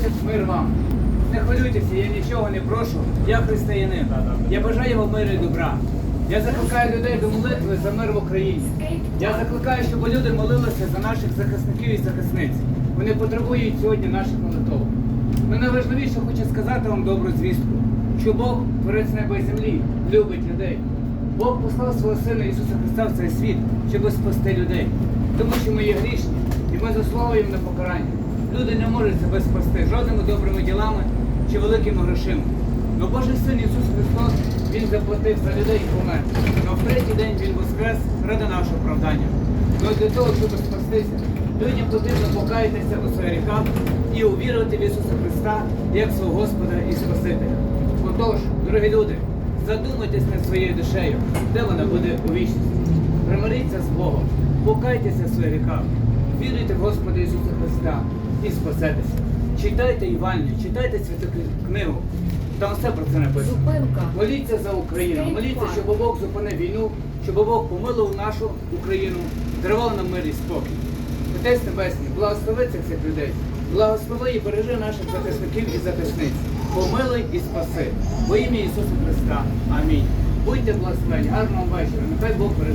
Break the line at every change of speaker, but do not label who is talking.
Отець, мир вам. Не хвилюйтеся, я нічого не прошу. Я християнин. Я бажаю вам миру і добра. Я закликаю людей до молитви за мир в Україні. Я закликаю, щоб люди молилися за наших захисників і захисниць. Вони потребують сьогодні наших молитов. Ну найважливіше хочу сказати вам добру звістку, що Бог, творець неба і землі, любить людей. Бог послав свого Сина Ісуса Христа в цей світ, щоб спасти людей. Тому що ми є грішні, і ми заслуговуємо на покарання. Люди не можуть себе спасти жодними добрими ділами чи великими грошима. Но Божий син Ісус Христос, Він заплатив за людей і помер. Но в третій день Він воскрес ради нашого оправдання. Но для того, щоб спастися, людям потрібно покаятися у своїх гріхах і увірувати в Ісуса Христа як свого Господа і Спасителя. Отож, дорогі люди, задумайтесь над своєю душею, де вона буде у вічності. Примиріться з Богом, покайтеся в своїх гріхах, віруйте в Господа Ісуса Христа і спасетеся. Читайте Івангелію, читайте святу книгу. Там все про це написано.
Зупинка.
Моліться за Україну, моліться, щоб Бог зупинив війну, щоб Бог помилував нашу Україну, дарував нам мир і спокій. Отець Небесний, благослови цих всіх людей, благослови і бережи наших захисників і захисниць. Помилуй і спаси. Во ім'я Ісуса Христа. Амінь. Будьте благословені, гарного вечора. Нехай Бог береже.